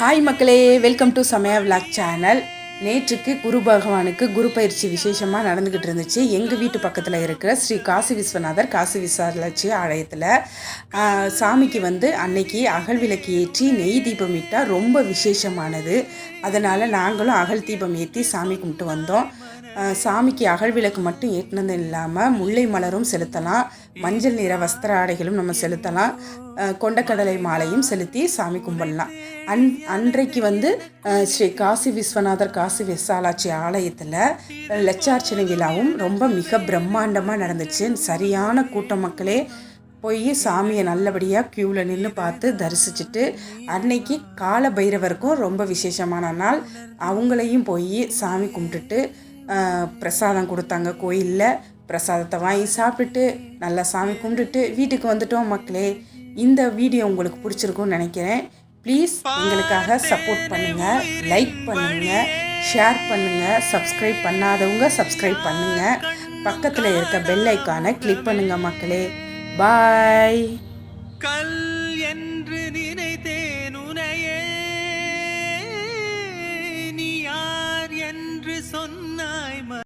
Hi மக்களே. Welcome to Samaya vlog channel நேற்றுக்கு குரு பகவானுக்கு குரு பயிற்சி விசேஷமாக நடந்துக்கிட்டு இருந்துச்சு. எங்கள் வீட்டு பக்கத்தில் இருக்கிற ஸ்ரீ காசி விஸ்வநாதர் காசி விசாலாட்சி ஆலயத்தில் சாமிக்கு வந்து அன்னைக்கு அகல் விளக்கு ஏற்றி நெய் தீபம் இட்டால் ரொம்ப விசேஷமானது. அதனால் நாங்களும் அகல் தீபம் ஏற்றி சாமி கும்பிட்டு வந்தோம். சாமிக்கு அகல் விளக்கு மட்டும் ஏற்றினது இல்லாமல் முல்லை மலரும் செலுத்தலாம். மஞ்சள் நிற வஸ்திர ஆடைகளும் நம்ம செலுத்தலாம். கொண்டக்கடலை மாலையும் செலுத்தி சாமி கும்பிடலாம். அன் அன்றைக்கு வந்து ஸ்ரீ காசி விஸ்வநாதர் காசி விசாலாட்சி ஆலயத்தில் லட்சார்ச்சனை விழாவும் ரொம்ப மிக பிரம்மாண்டமாக நடந்துச்சு. சரியான கூட்ட மக்களே. போய் சாமியை நல்லபடியாக க்யூவில் நின்று பார்த்து தரிசிச்சுட்டு அன்னைக்கு கால பைரவருக்கும் ரொம்ப விசேஷமான நாள். அவங்களையும் போய் சாமி கும்பிட்டுட்டு பிரசாதம் கொடுத்தாங்க கோயிலில். பிரசாதத்தை வாங்கி சாப்பிட்டுட்டு நல்லா சாமி கும்பிட்டுட்டு வீட்டுக்கு வந்துட்டோம் மக்களே. இந்த வீடியோ உங்களுக்கு பிடிச்சிருக்கும்னு நினைக்கிறேன். ப்ளீஸ் எங்களுக்காக சப்போர்ட் பண்ணுங்கள் லைக் பண்ணுங்கள் ஷேர் பண்ணுங்கள் சப்ஸ்கிரைப் பண்ணாதவங்க சப்ஸ்கிரைப் பண்ணுங்கள் பக்கத்தில் இருக்க பெல் ஐக்கானை கிளிக் பண்ணுங்கள் மக்களே. பாய் कृसन्नाय